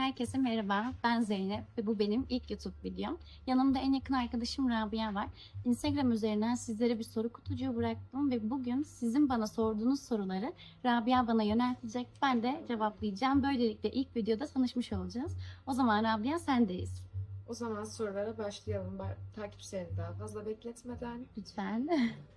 Herkese merhaba, ben Zeynep ve bu benim ilk YouTube videom. Yanımda en yakın arkadaşım Rabia var. Instagram üzerinden sizlere bir soru kutucuğu bıraktım ve bugün sizin bana sorduğunuz soruları Rabia bana yöneltecek. Ben de cevaplayacağım. Böylelikle ilk videoda tanışmış olacağız. O zaman Rabia sendeyiz. O zaman sorulara başlayalım. Ba- Takipçilerini daha fazla bekletmeden. Lütfen.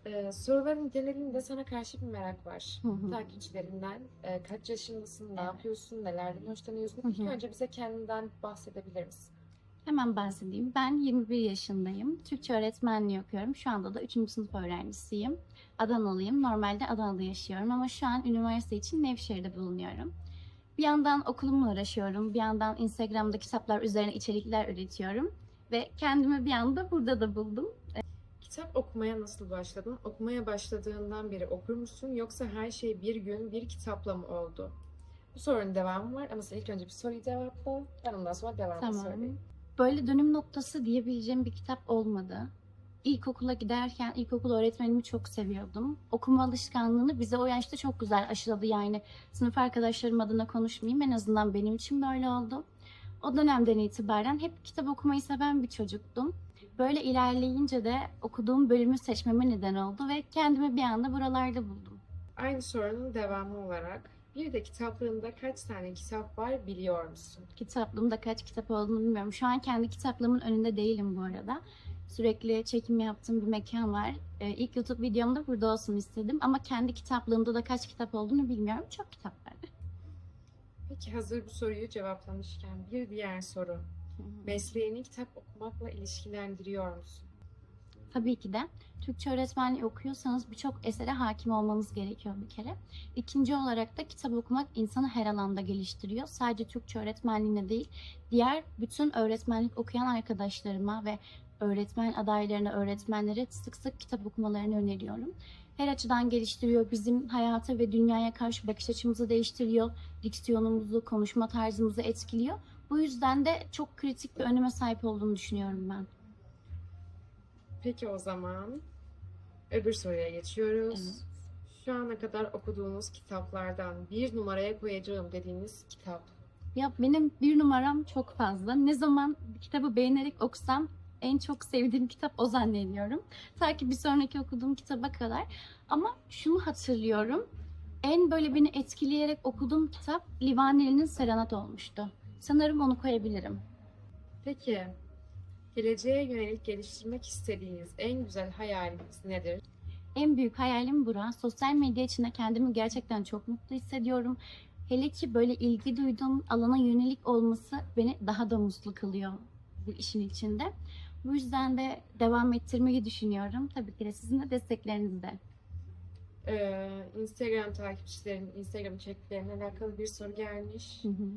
Ee, soruların genelinde sana karşı bir merak var. Hı hı. Takipçilerinden e, kaç yaşındasın, ne Evet. yapıyorsun, nelerden hoşlanıyorsun? Hı İlk önce bize kendinden bahsedebilir misin? Hemen bahsedeyim. Ben 21 yaşındayım. Türkçe öğretmenliği okuyorum. Şu anda da 3. sınıf öğrencisiyim. Adanalıyım. Normalde Adana'da yaşıyorum ama şu an üniversite için Nevşehir'de bulunuyorum. Bir yandan okulumla uğraşıyorum. Bir yandan Instagram'da kitaplar üzerine içerikler üretiyorum. Ve kendimi bir anda burada da buldum. Kitap okumaya nasıl başladın? Okumaya başladığından beri okur musun? Yoksa her şey bir gün bir kitapla mı oldu? Bu sorunun devamı var ama sen ilk önce bir soruyu cevapla. Ben ondan sonra devamını Tamam. söyleyeyim. Böyle dönüm noktası diyebileceğim bir kitap olmadı. İlkokula giderken ilkokul öğretmenimi çok seviyordum. Okuma alışkanlığını bize o yaşta çok güzel aşıladı. Yani sınıf arkadaşlarım adına konuşmayayım en azından benim için böyle oldu. O dönemden itibaren hep kitap okumayı seven bir çocuktum. Böyle ilerleyince de okuduğum bölümü seçmeme neden oldu ve kendimi bir anda buralarda buldum. Aynı sorunun devamı olarak bir de kitaplığında kaç tane kitap var biliyor musun? Kitaplığımda kaç kitap olduğunu bilmiyorum. Şu an kendi kitaplığımın önünde değilim bu arada. Sürekli çekim yaptığım bir mekan var. Ee, ilk YouTube videomda burada olsun istedim. Ama kendi kitaplığımda da kaç kitap olduğunu bilmiyorum. Çok kitap var. Peki hazır bu soruyu cevaplamışken bir diğer soru. Mesleğini kitap okumakla ilişkilendiriyor musun? Tabii ki de. Türkçe öğretmenliği okuyorsanız birçok esere hakim olmanız gerekiyor bir kere. İkinci olarak da kitap okumak insanı her alanda geliştiriyor. Sadece Türkçe öğretmenliğine değil, diğer bütün öğretmenlik okuyan arkadaşlarıma ve öğretmen adaylarına, öğretmenlere sık sık kitap okumalarını öneriyorum. Her açıdan geliştiriyor. Bizim hayata ve dünyaya karşı bakış açımızı değiştiriyor. Diksiyonumuzu, konuşma tarzımızı etkiliyor. Bu yüzden de çok kritik bir öneme sahip olduğunu düşünüyorum ben. Peki o zaman öbür soruya geçiyoruz. Evet. Şu ana kadar okuduğunuz kitaplardan bir numaraya koyacağım dediğiniz kitap. Ya benim bir numaram çok fazla. Ne zaman bir kitabı beğenerek okusam en çok sevdiğim kitap o zannediyorum. Ta ki bir sonraki okuduğum kitaba kadar. Ama şunu hatırlıyorum. En böyle beni etkileyerek okuduğum kitap Livaneli'nin Serenat olmuştu. Sanırım onu koyabilirim. Peki geleceğe yönelik geliştirmek istediğiniz en güzel hayaliniz nedir? En büyük hayalim bura. Sosyal medya içinde kendimi gerçekten çok mutlu hissediyorum. Hele ki böyle ilgi duyduğum alana yönelik olması beni daha da mutlu kılıyor bu işin içinde. Bu yüzden de devam ettirmeyi düşünüyorum. Tabii ki de sizin de desteklerinizle. Ee, Instagram takipçilerinin Instagram içeriklerine alakalı bir soru gelmiş. Hı hı.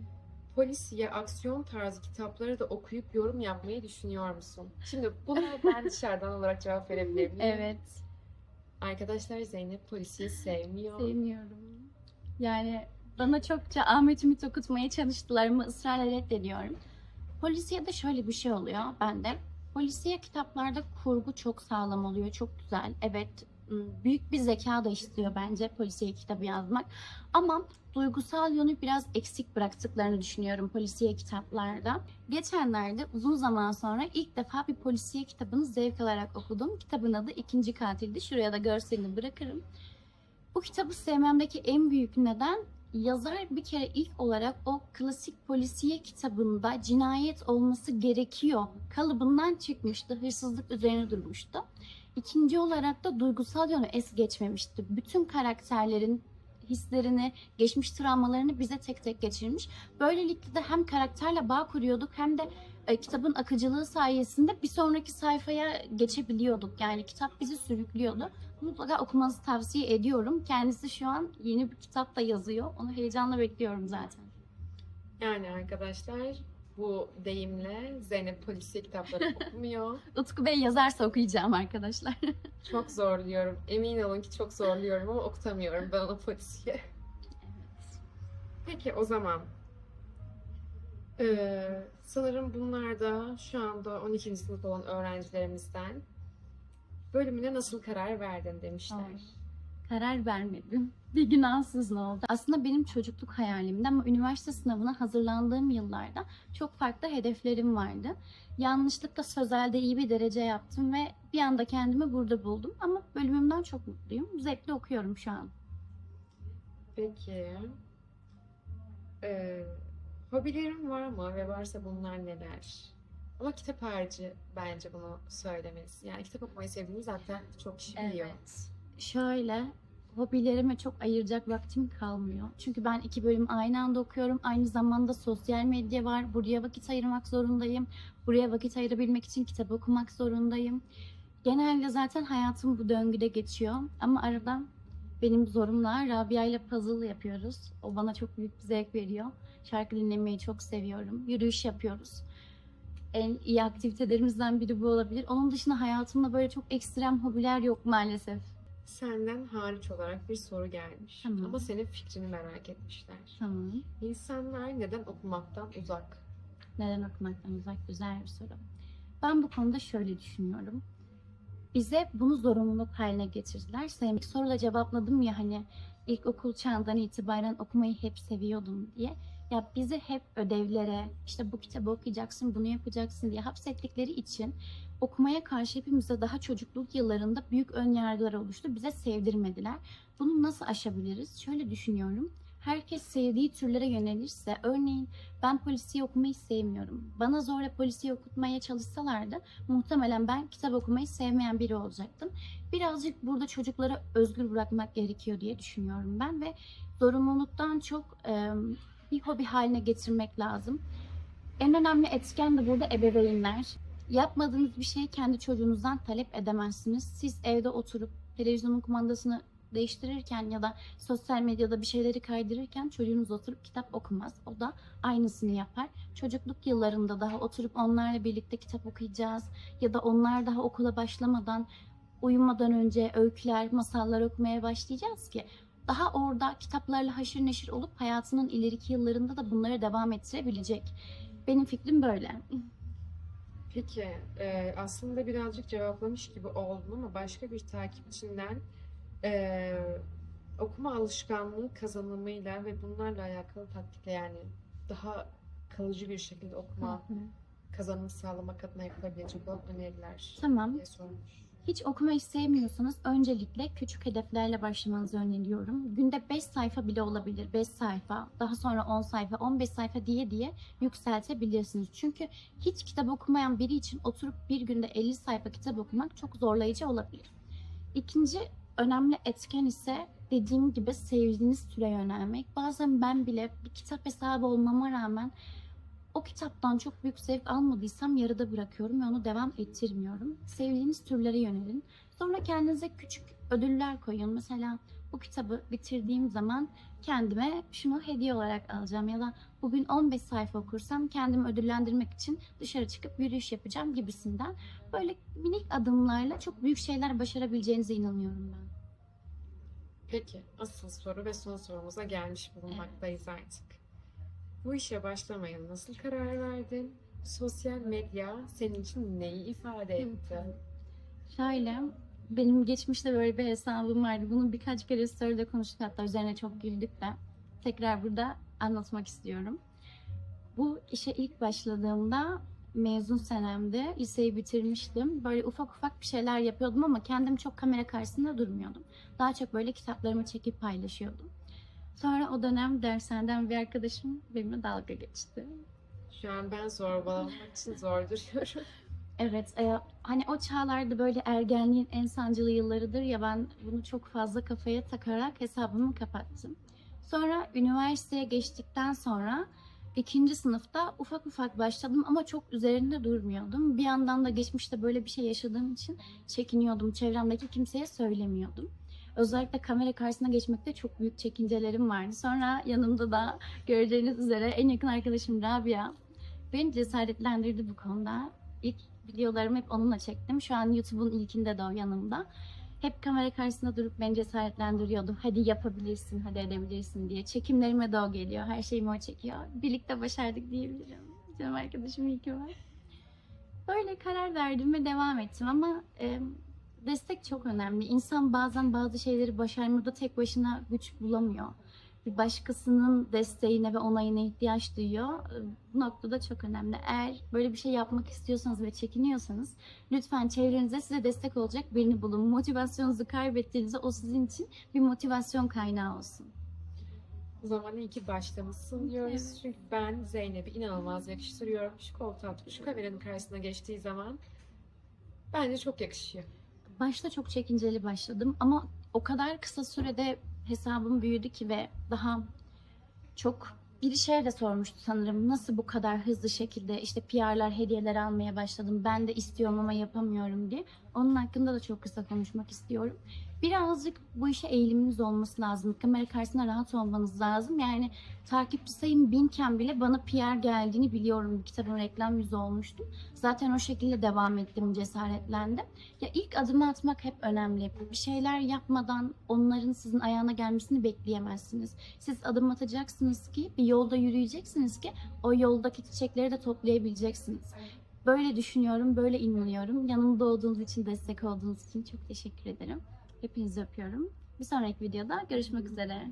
Polisiye aksiyon tarzı kitapları da okuyup yorum yapmayı düşünüyor musun? Şimdi buna ben dışarıdan olarak cevap verebilir miyim? Evet. Arkadaşlar Zeynep polisiye sevmiyor. Sevmiyorum. Yani bana çokça Ahmet Ümit okutmaya çalıştılar ama ısrarla reddediyorum. Polisiye de şöyle bir şey oluyor bende. Polisiye kitaplarda kurgu çok sağlam oluyor, çok güzel. Evet, ım, büyük bir zeka da istiyor bence polisiye kitabı yazmak. Ama duygusal yönü biraz eksik bıraktıklarını düşünüyorum polisiye kitaplarda. Geçenlerde uzun zaman sonra ilk defa bir polisiye kitabını zevk alarak okudum. Kitabın adı İkinci Katil'di. Şuraya da görselini bırakırım. Bu kitabı sevmemdeki en büyük neden yazar bir kere ilk olarak o klasik polisiye kitabında cinayet olması gerekiyor kalıbından çıkmıştı. Hırsızlık üzerine durmuştu. İkinci olarak da duygusal yönü es geçmemişti. Bütün karakterlerin hislerini, geçmiş travmalarını bize tek tek geçirmiş. Böylelikle de hem karakterle bağ kuruyorduk hem de e, kitabın akıcılığı sayesinde bir sonraki sayfaya geçebiliyorduk. Yani kitap bizi sürüklüyordu. Mutlaka okumanızı tavsiye ediyorum. Kendisi şu an yeni bir kitap da yazıyor. Onu heyecanla bekliyorum zaten. Yani arkadaşlar bu deyimle Zeynep polisiye kitapları okumuyor. Utku Bey yazarsa okuyacağım arkadaşlar. Çok zorluyorum. Emin olun ki çok zorluyorum ama okutamıyorum ben onu polisiye. Peki o zaman. Ee, sanırım bunlar da şu anda 12. sınıf olan öğrencilerimizden bölümüne nasıl karar verdin demişler. Tamam. karar vermedim. Bir gün ansızın oldu. Aslında benim çocukluk hayalimdi ama üniversite sınavına hazırlandığım yıllarda çok farklı hedeflerim vardı. Yanlışlıkla sözelde iyi bir derece yaptım ve bir anda kendimi burada buldum. Ama bölümümden çok mutluyum. Zevkle okuyorum şu an. Peki. Ee, hobilerin var mı ve varsa bunlar neler? Ama kitap harici bence bunu söylemelisin. Yani kitap okumayı sevdiğini zaten çok kişi biliyor. Şöyle, hobilerime çok ayıracak vaktim kalmıyor. Çünkü ben iki bölüm aynı anda okuyorum. Aynı zamanda sosyal medya var. Buraya vakit ayırmak zorundayım. Buraya vakit ayırabilmek için kitap okumak zorundayım. Genelde zaten hayatım bu döngüde geçiyor. Ama arada benim zorumla Rabia ile puzzle yapıyoruz. O bana çok büyük bir zevk veriyor. Şarkı dinlemeyi çok seviyorum. Yürüyüş yapıyoruz. En iyi aktivitelerimizden biri bu olabilir. Onun dışında hayatımda böyle çok ekstrem hobiler yok maalesef. Senden hariç olarak bir soru gelmiş. Tamam. Ama senin fikrini merak etmişler. Tamam. İnsanlar neden okumaktan uzak? Neden okumaktan uzak? Güzel bir soru. Ben bu konuda şöyle düşünüyorum. Bize bunu zorunluluk haline getirdiler. Sevmek soruyla cevapladım ya hani ilkokul çağından itibaren okumayı hep seviyordum diye. Ya bizi hep ödevlere, işte bu kitabı okuyacaksın, bunu yapacaksın diye hapsettikleri için okumaya karşı hepimizde daha çocukluk yıllarında büyük ön yargılar oluştu. Bize sevdirmediler. Bunu nasıl aşabiliriz? Şöyle düşünüyorum. Herkes sevdiği türlere yönelirse, örneğin ben polisiye okumayı sevmiyorum. Bana zorla polisiye okutmaya çalışsalardı muhtemelen ben kitap okumayı sevmeyen biri olacaktım. Birazcık burada çocuklara özgür bırakmak gerekiyor diye düşünüyorum ben ve zorunluluktan çok e, bir hobi haline getirmek lazım. En önemli etken de burada ebeveynler. Yapmadığınız bir şeyi kendi çocuğunuzdan talep edemezsiniz. Siz evde oturup televizyonun kumandasını değiştirirken ya da sosyal medyada bir şeyleri kaydırırken çocuğunuz oturup kitap okumaz. O da aynısını yapar. Çocukluk yıllarında daha oturup onlarla birlikte kitap okuyacağız ya da onlar daha okula başlamadan uyumadan önce öyküler, masallar okumaya başlayacağız ki daha orada kitaplarla haşır neşir olup hayatının ileriki yıllarında da bunları devam ettirebilecek. Benim fikrim böyle. Peki, aslında birazcık cevaplamış gibi oldum ama başka bir takipçinden e, okuma alışkanlığı kazanımıyla ve bunlarla alakalı taktikle yani daha kalıcı bir şekilde okuma kazanımı sağlamak adına yapılabilecek olan öneriler Tamam. diye sormuş. Hiç okumayı sevmiyorsanız öncelikle küçük hedeflerle başlamanızı öneriyorum. Günde 5 sayfa bile olabilir. 5 sayfa, daha sonra 10 sayfa, 15 sayfa diye diye yükseltebilirsiniz. Çünkü hiç kitap okumayan biri için oturup bir günde 50 sayfa kitap okumak çok zorlayıcı olabilir. İkinci önemli etken ise dediğim gibi sevdiğiniz türe yönelmek. Bazen ben bile bir kitap hesabı olmama rağmen o kitaptan çok büyük zevk almadıysam yarıda bırakıyorum ve onu devam ettirmiyorum. Sevdiğiniz türlere yönelin. Sonra kendinize küçük ödüller koyun. Mesela bu kitabı bitirdiğim zaman kendime şunu hediye olarak alacağım ya da bugün 15 sayfa okursam kendimi ödüllendirmek için dışarı çıkıp yürüyüş yapacağım gibisinden. Böyle minik adımlarla çok büyük şeyler başarabileceğinize inanıyorum ben. Peki, asıl soru ve son sorumuza gelmiş bulunmaktayız artık. Bu işe başlamaya nasıl karar verdin? Sosyal medya senin için neyi ifade etti? Şöyle, benim geçmişte böyle bir hesabım vardı. Bunu birkaç kere story'de konuştuk hatta üzerine çok güldük de. Tekrar burada anlatmak istiyorum. Bu işe ilk başladığımda mezun senemde liseyi bitirmiştim. Böyle ufak ufak bir şeyler yapıyordum ama kendim çok kamera karşısında durmuyordum. Daha çok böyle kitaplarımı çekip paylaşıyordum. Sonra o dönem dershaneden bir arkadaşım benimle dalga geçti. Şu an ben zorbalamak için zor duruyorum. Evet, e, hani o çağlarda böyle ergenliğin en sancılı yıllarıdır ya ben bunu çok fazla kafaya takarak hesabımı kapattım. Sonra üniversiteye geçtikten sonra ikinci sınıfta ufak ufak başladım ama çok üzerinde durmuyordum. Bir yandan da geçmişte böyle bir şey yaşadığım için çekiniyordum. Çevremdeki kimseye söylemiyordum. Özellikle kamera karşısına geçmekte çok büyük çekincelerim vardı. Sonra yanımda da göreceğiniz üzere en yakın arkadaşım Rabia beni cesaretlendirdi bu konuda. İlk videolarımı hep onunla çektim. Şu an YouTube'un ilkinde de o yanımda. Hep kamera karşısında durup beni cesaretlendiriyordu. Hadi yapabilirsin, hadi edebilirsin diye. Çekimlerime de o geliyor. Her şeyimi o çekiyor. Birlikte başardık diyebilirim. Canım arkadaşım iyi ki var. Böyle karar verdim ve devam ettim ama e, destek çok önemli. İnsan bazen bazı şeyleri başarmada tek başına güç bulamıyor. Bir başkasının desteğine ve onayına ihtiyaç duyuyor. Bu noktada çok önemli. Eğer böyle bir şey yapmak istiyorsanız ve çekiniyorsanız lütfen çevrenize size destek olacak birini bulun. Motivasyonunuzu kaybettiğinizde o sizin için bir motivasyon kaynağı olsun. O zaman iyi ki başlamışsın diyoruz. Evet. Çünkü ben Zeynep'i inanılmaz yakıştırıyorum. Şu koltuğa, şu kameranın karşısına geçtiği zaman bence çok yakışıyor. Başta çok çekinceli başladım ama o kadar kısa sürede hesabım büyüdü ki ve daha çok bir şey de sormuştu sanırım. Nasıl bu kadar hızlı şekilde işte PR'lar, hediyeler almaya başladım. Ben de istiyorum ama yapamıyorum diye. Onun hakkında da çok kısa konuşmak istiyorum. Birazcık bu işe eğiliminiz olması lazım. Kamera karşısında rahat olmanız lazım. Yani takipçi sayım binken bile bana PR geldiğini biliyorum. Bir kitabın reklam yüzü olmuştum. Zaten o şekilde devam ettim, cesaretlendim. Ya ilk adımı atmak hep önemli. Bir şeyler yapmadan onların sizin ayağına gelmesini bekleyemezsiniz. Siz adım atacaksınız ki bir yolda yürüyeceksiniz ki o yoldaki çiçekleri de toplayabileceksiniz. Böyle düşünüyorum, böyle inanıyorum. Yanımda olduğunuz için, destek olduğunuz için çok teşekkür ederim. Hepinizi öpüyorum. Bir sonraki videoda görüşmek üzere.